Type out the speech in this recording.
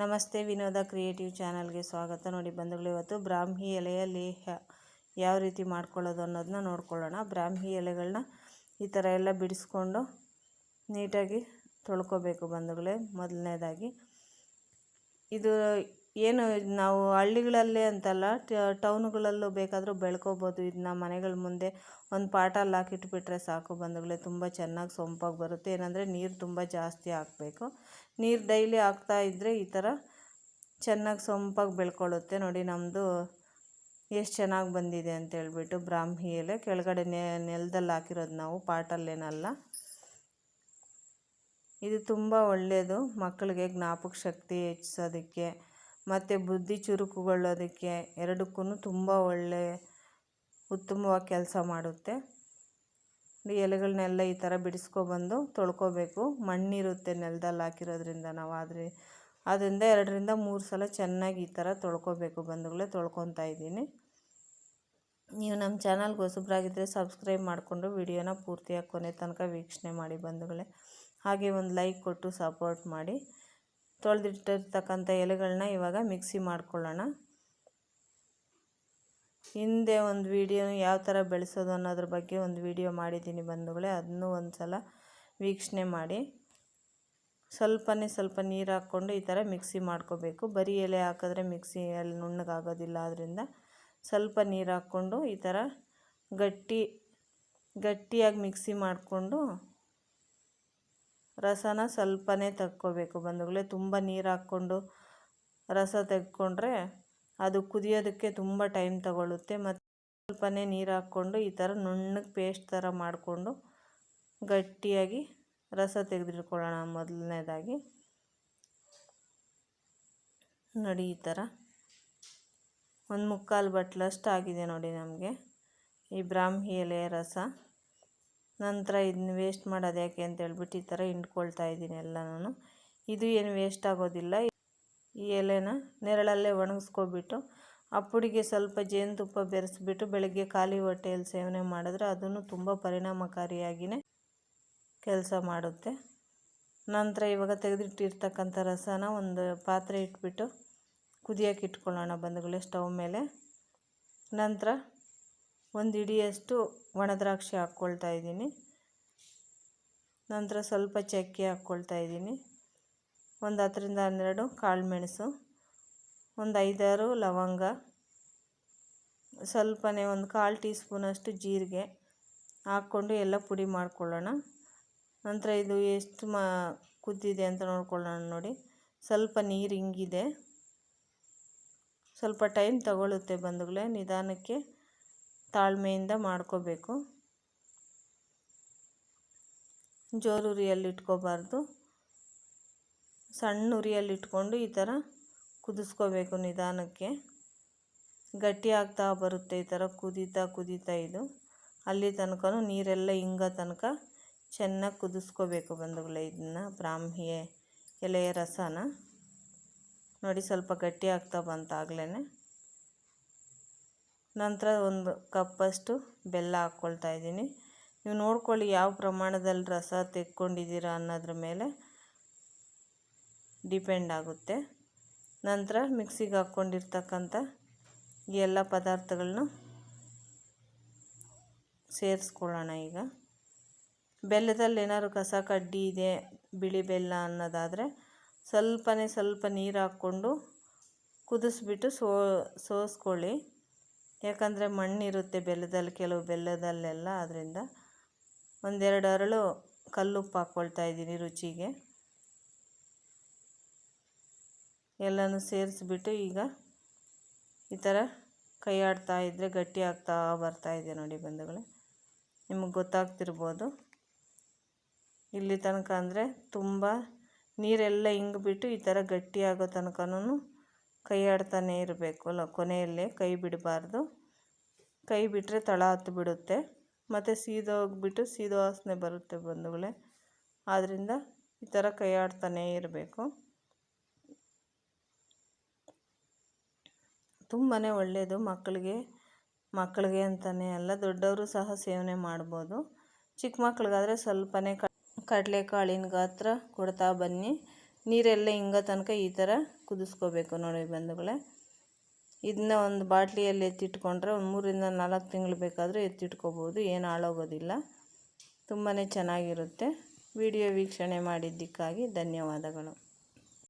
ನಮಸ್ತೆ ವಿನೋದ ಕ್ರಿಯೇಟಿವ್ ಚಾನಲ್ಗೆ ಸ್ವಾಗತ. ನೋಡಿ ಬಂಧುಗಳು, ಇವತ್ತು ಬ್ರಾಹ್ಮಿ ಎಲೆಯ ಲೇಹ ಯಾವ ರೀತಿ ಮಾಡ್ಕೊಳ್ಳೋದು ಅನ್ನೋದನ್ನ ನೋಡ್ಕೊಳ್ಳೋಣ. ಬ್ರಾಹ್ಮಿ ಎಲೆಗಳನ್ನ ಈ ಥರ ಎಲ್ಲ ಬಿಡಿಸ್ಕೊಂಡು ನೀಟಾಗಿ ತೊಳ್ಕೊಬೇಕು ಬಂಧುಗಳೇ ಮೊದಲನೇದಾಗಿ. ಇದು ಏನು ನಾವು ಹಳ್ಳಿಗಳಲ್ಲೇ ಅಂತಲ್ಲ ಟೌನುಗಳಲ್ಲೂ ಬೇಕಾದರೂ ಬೆಳ್ಕೊಬೋದು. ಇದನ್ನ ಮನೆಗಳ ಮುಂದೆ ಒಂದು ಪಾಟಲ್ಲಿ ಹಾಕಿಟ್ಬಿಟ್ರೆ ಸಾಕು ಬಂಧುಗಳೇ, ತುಂಬ ಚೆನ್ನಾಗಿ ಸೊಂಪಾಗಿ ಬರುತ್ತೆ. ಏನಂದರೆ ನೀರು ತುಂಬ ಜಾಸ್ತಿ ಹಾಕಬೇಕು. ನೀರು ಡೈಲಿ ಹಾಕ್ತಾ ಇದ್ದರೆ ಈ ಥರ ಚೆನ್ನಾಗಿ ಸೊಂಪಾಗಿ ಬೆಳ್ಕೊಳ್ಳುತ್ತೆ. ನೋಡಿ ನಮ್ಮದು ಎಷ್ಟು ಚೆನ್ನಾಗಿ ಬಂದಿದೆ ಅಂತ ಹೇಳ್ಬಿಟ್ಟು ಬ್ರಾಹ್ಮಿ ಎಲೆ ಕೆಳಗಡೆ ನೆಲದಲ್ಲಿ ಹಾಕಿರೋದು ನಾವು ಪಾಟಲ್ಲೇನಲ್ಲ. ಇದು ತುಂಬ ಒಳ್ಳೆಯದು ಮಕ್ಕಳಿಗೆ ಜ್ಞಾಪಕ ಶಕ್ತಿ ಹೆಚ್ಚಿಸೋದಕ್ಕೆ. ಮತ್ತು ಬುದ್ಧಿ ಚುರುಕುಗೊಳ್ಳೋದಕ್ಕೆ ಎರಡಕ್ಕೂ ತುಂಬ ಒಳ್ಳೆಯ ಉತ್ತಮವಾಗಿ ಕೆಲಸ ಮಾಡುತ್ತೆ. ಈ ಎಲೆಗಳನ್ನೆಲ್ಲ ಈ ಥರ ಬಿಡಿಸ್ಕೊಬಂದು ತೊಳ್ಕೊಬೇಕು. ಮಣ್ಣಿರುತ್ತೆ ನೆಲದಲ್ಲಿ ಹಾಕಿರೋದ್ರಿಂದ ನಾವು ಆದರೆ ಅದರಿಂದ ಎರಡರಿಂದ ಮೂರು ಸಲ ಚೆನ್ನಾಗಿ ಈ ಥರ ತೊಳ್ಕೊಬೇಕು ಬಂಧುಗಳೇ ತೊಳ್ಕೊತಾ ಇದ್ದೀನಿ. ನೀವು ನಮ್ಮ ಚಾನಲ್ಗೆ ಹೊಸಬ್ರಾಗಿದ್ದರೆ ಸಬ್ಸ್ಕ್ರೈಬ್ ಮಾಡಿಕೊಂಡು ವಿಡಿಯೋನ ಪೂರ್ತಿಯಾಗಿ ಕೊನೆ ತನಕ ವೀಕ್ಷಣೆ ಮಾಡಿ ಬಂಧುಗಳೇ. ಹಾಗೆ ಒಂದು ಲೈಕ್ ಕೊಟ್ಟು ಸಪೋರ್ಟ್ ಮಾಡಿ. ತೊಳೆದಿಟ್ಟಿರ್ತಕ್ಕಂಥ ಎಲೆಗಳನ್ನ ಇವಾಗ ಮಿಕ್ಸಿ ಮಾಡ್ಕೊಳ್ಳೋಣ. ಹಿಂದೆ ಒಂದು ವಿಡಿಯೋ ಯಾವ ಥರ ಬೆಳೆಸೋದು ಅನ್ನೋದ್ರ ಬಗ್ಗೆ ಒಂದು ವಿಡಿಯೋ ಮಾಡಿದ್ದೀನಿ ಬಂಧುಗಳೇ, ಅದನ್ನು ಒಂದು ಸಲ ವೀಕ್ಷಣೆ ಮಾಡಿ. ಸ್ವಲ್ಪನೇ ಸ್ವಲ್ಪ ನೀರು ಹಾಕ್ಕೊಂಡು ಈ ಥರ ಮಿಕ್ಸಿ ಮಾಡ್ಕೋಬೇಕು. ಬರೀ ಎಲೆ ಹಾಕಿದ್ರೆ ಮಿಕ್ಸಿಯಲ್ಲಿ ನುಣ್ಣಗಾಗೋದಿಲ್ಲ ಆದ್ದರಿಂದ ಸ್ವಲ್ಪ ನೀರು ಹಾಕ್ಕೊಂಡು ಈ ಥರ ಗಟ್ಟಿ, ಗಟ್ಟಿಯಾಗಿ ಮಿಕ್ಸಿ ಮಾಡಿಕೊಂಡು ರಸನ ಸ್ವಲ್ಪನೇ ತಕ್ಕೋಬೇಕು. ಬಂಧುಗಳೇ, ತುಂಬ ನೀರು ಹಾಕ್ಕೊಂಡು ರಸ ತೆಗೆದುಕೊಂಡ್ರೆ ಅದು ಕುದಿಯೋದಕ್ಕೆ ತುಂಬ ಟೈಮ್ ತಗೊಳ್ಳುತ್ತೆ ಮತ್ತು ಸ್ವಲ್ಪನೇ ನೀರು ಹಾಕ್ಕೊಂಡು ಈ ಥರ ನುಣ್ಣಗೆ ಪೇಸ್ಟ್ ಥರ ಮಾಡಿಕೊಂಡು ಗಟ್ಟಿಯಾಗಿ ರಸ ತೆಗೆದಿಟ್ಕೊಳ್ಳೋಣ. ಮೊದಲನೇದಾಗಿ ನೋಡಿ ಈ ಥರ ಒಂದು ಮುಕ್ಕಾಲು ಬಟ್ಲಷ್ಟು ಆಗಿದೆ ನೋಡಿ ನಮಗೆ. ಈ ಬ್ರಾಹ್ಮಿ ಎಲೆಯ ರಸ. ನಂತರ ಇದನ್ನ ವೇಸ್ಟ್ ಮಾಡೋದು ಯಾಕೆ ಅಂತ ಹೇಳ್ಬಿಟ್ಟು ಈ ಥರ ಹಿಂಡ್ಕೊಳ್ತಾ ಇದ್ದೀನಿ ಎಲ್ಲನೂ ಇದು ಏನು ವೇಸ್ಟ್ ಆಗೋದಿಲ್ಲ. ಈ ಎಲೆನ ನೆರಳಲ್ಲೇ ಒಣಗಿಸ್ಕೊಬಿಟ್ಟು ಅಪ್ಪುಡಿಗೆ ಪುಡಿಗೆ ಸ್ವಲ್ಪ ಜೇನುತುಪ್ಪ ಬೆರೆಸ್ಬಿಟ್ಟು ಬೆಳಗ್ಗೆ ಖಾಲಿ ಹೊಟ್ಟೆಯಲ್ಲಿ ಸೇವನೆ ಮಾಡಿದ್ರೆ ಅದನ್ನು ತುಂಬ ಪರಿಣಾಮಕಾರಿಯಾಗಿಯೇ ಕೆಲಸ ಮಾಡುತ್ತೆ. ನಂತರ ಇವಾಗ ತೆಗೆದಿಟ್ಟಿರ್ತಕ್ಕಂಥ ರಸನ ಒಂದು ಪಾತ್ರೆ ಇಟ್ಬಿಟ್ಟು ಕುದಿಯೋಕೆ ಇಟ್ಕೊಳ್ಳೋಣ ಬಂಧುಗಳೇ, ಸ್ಟವ್ ಮೇಲೆ. ನಂತರ ಒಂದು ಹಿಡಿಯಷ್ಟು ಒಣದ್ರಾಕ್ಷಿ ಹಾಕ್ಕೊಳ್ತಾ ಇದ್ದೀನಿ. ನಂತರ ಸ್ವಲ್ಪ ಚಕ್ಕೆ ಹಾಕ್ಕೊಳ್ತಾ ಇದ್ದೀನಿ. ಒಂದು ಹತ್ತರಿಂದ ಹನ್ನೆರಡು ಕಾಳು ಮೆಣಸು, ಒಂದು ಐದಾರು ಲವಂಗ, ಸ್ವಲ್ಪನೇ ಒಂದು ಕಾಲು ಟೀ ಸ್ಪೂನಷ್ಟು ಜೀರಿಗೆ ಹಾಕ್ಕೊಂಡು ಎಲ್ಲ ಪುಡಿ ಮಾಡ್ಕೊಳ್ಳೋಣ. ನಂತರ ಇದು ಎಷ್ಟು ಮಾ ಕುದ್ದಿದೆ ಅಂತ ನೋಡ್ಕೊಳ್ಳೋಣ ನೋಡಿ. ಸ್ವಲ್ಪ ನೀರು ಹಿಂಗಿದೆ ಸ್ವಲ್ಪ ಟೈಮ್ ತಗೊಳ್ಳುತ್ತೆ ಬಂಧುಗಳೇ ನಿಧಾನಕ್ಕೆ. ತಾಳ್ಮೆಯಿಂದ ಮಾಡ್ಕೋಬೇಕು. ಜೋರು ಉರಿಯಲ್ಲಿ ಇಟ್ಕೋಬಾರ್ದು ಸಣ್ಣ ಉರಿಯಲ್ಲಿ ಇಟ್ಕೊಂಡು ಈ ಥರ ಕುದಿಸ್ಕೋಬೇಕು ನಿಧಾನಕ್ಕೆ. ಗಟ್ಟಿ ಆಗ್ತಾ ಬರುತ್ತೆ ಈ ಥರ ಕುದೀತಾ ಕುದೀತಾ ಇದು. ಅಲ್ಲಿ ತನಕ ನೀರೆಲ್ಲ ಹಿಂಗ ತನಕ ಚೆನ್ನಾಗಿ ಕುದಿಸ್ಕೋಬೇಕು ಬಂಧುಗಳೇ ಇದನ್ನು ಬ್ರಾಹ್ಮಿ ಎಲೆಯ ರಸನ. ನೋಡಿ ಸ್ವಲ್ಪ ಗಟ್ಟಿ ಆಗ್ತಾ ಬಂತಾಗಲೇ ನಂತರ ಒಂದು ಕಪ್ಪಷ್ಟು ಬೆಲ್ಲ ಹಾಕ್ಕೊಳ್ತಾ ಇದ್ದೀನಿ. ನೀವು ನೋಡ್ಕೊಳ್ಳಿ ಯಾವ ಪ್ರಮಾಣದಲ್ಲಿ ರಸ ತೆಕ್ಕೊಂಡಿದ್ದೀರ ಅನ್ನೋದ್ರ ಮೇಲೆ ಡಿಪೆಂಡ್ ಆಗುತ್ತೆ. ನಂತರ ಮಿಕ್ಸಿಗೆ ಹಾಕ್ಕೊಂಡಿರ್ತಕ್ಕಂಥ ಎಲ್ಲ ಪದಾರ್ಥಗಳನ್ನ ಸೇರಿಸ್ಕೊಳ್ಳೋಣ ಈಗ. ಬೆಲ್ಲದಲ್ಲಿ ಏನಾದ್ರು ಕಸ ಕಡ್ಡಿ ಇದೆ, ಬಿಳಿ ಬೆಲ್ಲ ಅನ್ನೋದಾದರೆ ಸ್ವಲ್ಪನೇ ಸ್ವಲ್ಪ ನೀರು ಹಾಕ್ಕೊಂಡು ಕುದಿಸ್ಬಿಟ್ಟು ಸೋ ಸೋಸ್ಕೊಳ್ಳಿ. ಯಾಕಂದರೆ ಮಣ್ಣಿರುತ್ತೆ ಬೆಲ್ಲದಲ್ಲಿ, ಕೆಲವು ಬೆಲ್ಲದಲ್ಲೆಲ್ಲ. ಅದರಿಂದ ಒಂದೆರಡು ಅರಳು ಕಲ್ಲುಪ್ಪು ಹಾಕ್ಕೊಳ್ತಾ ಇದ್ದೀನಿ ರುಚಿಗೆ. ಎಲ್ಲನೂ ಸೇರಿಸ್ಬಿಟ್ಟು ಈಗ ಈ ಥರ ಕೈ ಆಡ್ತಾ ಇದ್ದರೆ ಗಟ್ಟಿ ಆಗ್ತಾ ಬರ್ತಾ ಇದೆ ನೋಡಿ ಬಂಧುಗಳೇ. ನಿಮಗೆ ಗೊತ್ತಾಗ್ತಿರ್ಬೋದು. ಇಲ್ಲಿ ತನಕ ಅಂದರೆ ತುಂಬ ನೀರೆಲ್ಲ ಹಿಂಗ್ಬಿಟ್ಟು ಈ ಥರ ಗಟ್ಟಿಯಾಗೋ ತನಕನೂ ಕೈ ಇರಬೇಕು ಅಲ್ಲ, ಕೊನೆಯಲ್ಲೇ ಕೈ ಬಿಡಬಾರ್ದು. ಕೈ ಬಿಟ್ಟರೆ ತಳ ಹತ್ತು ಬಿಡುತ್ತೆ. ಮತ್ತು ಸೀದೋಗಿಬಿಟ್ಟು ಸೀದೋ ವಾಸನೆ ಬರುತ್ತೆ ಬಂಧುಗಳೇ. ಆದ್ದರಿಂದ ಈ ಥರ ಕೈ ಆಡ್ತಾನೇ ಇರಬೇಕು. ತುಂಬಾ ಒಳ್ಳೆಯದು ಮಕ್ಕಳಿಗೆ ಮಕ್ಕಳಿಗೆ ಅಂತಲೇ ಅಲ್ಲ, ದೊಡ್ಡವರು ಸಹ ಸೇವನೆ ಮಾಡ್ಬೋದು. ಚಿಕ್ಕ ಮಕ್ಳಿಗಾದರೆ ಸ್ವಲ್ಪನೇ ಕಡಲೆಕಾಳಿನ ಗಾತ್ರ ಕೊಡ್ತಾ ಬನ್ನಿ. ನೀರೆಲ್ಲ ಹಿಂಗೋ ತನಕ ಈ ಥರ ಕುದಿಸ್ಕೋಬೇಕು ನೋಡಿ ಬಂಧುಗಳೇ. ಇದನ್ನ ಒಂದು ಬಾಟ್ಲಿಯಲ್ಲಿ ಎತ್ತಿಟ್ಕೊಂಡ್ರೆ ಒಂದು ಮೂರಿಂದ ನಾಲ್ಕು ತಿಂಗಳು ಬೇಕಾದರೂ ಎತ್ತಿಟ್ಕೋಬೋದು, ಏನು ಹಾಳಾಗೋದಿಲ್ಲ. ತುಂಬಾ ಚೆನ್ನಾಗಿರುತ್ತೆ. ವಿಡಿಯೋ ವೀಕ್ಷಣೆ ಮಾಡಿದ್ದಕ್ಕಾಗಿ ಧನ್ಯವಾದಗಳು.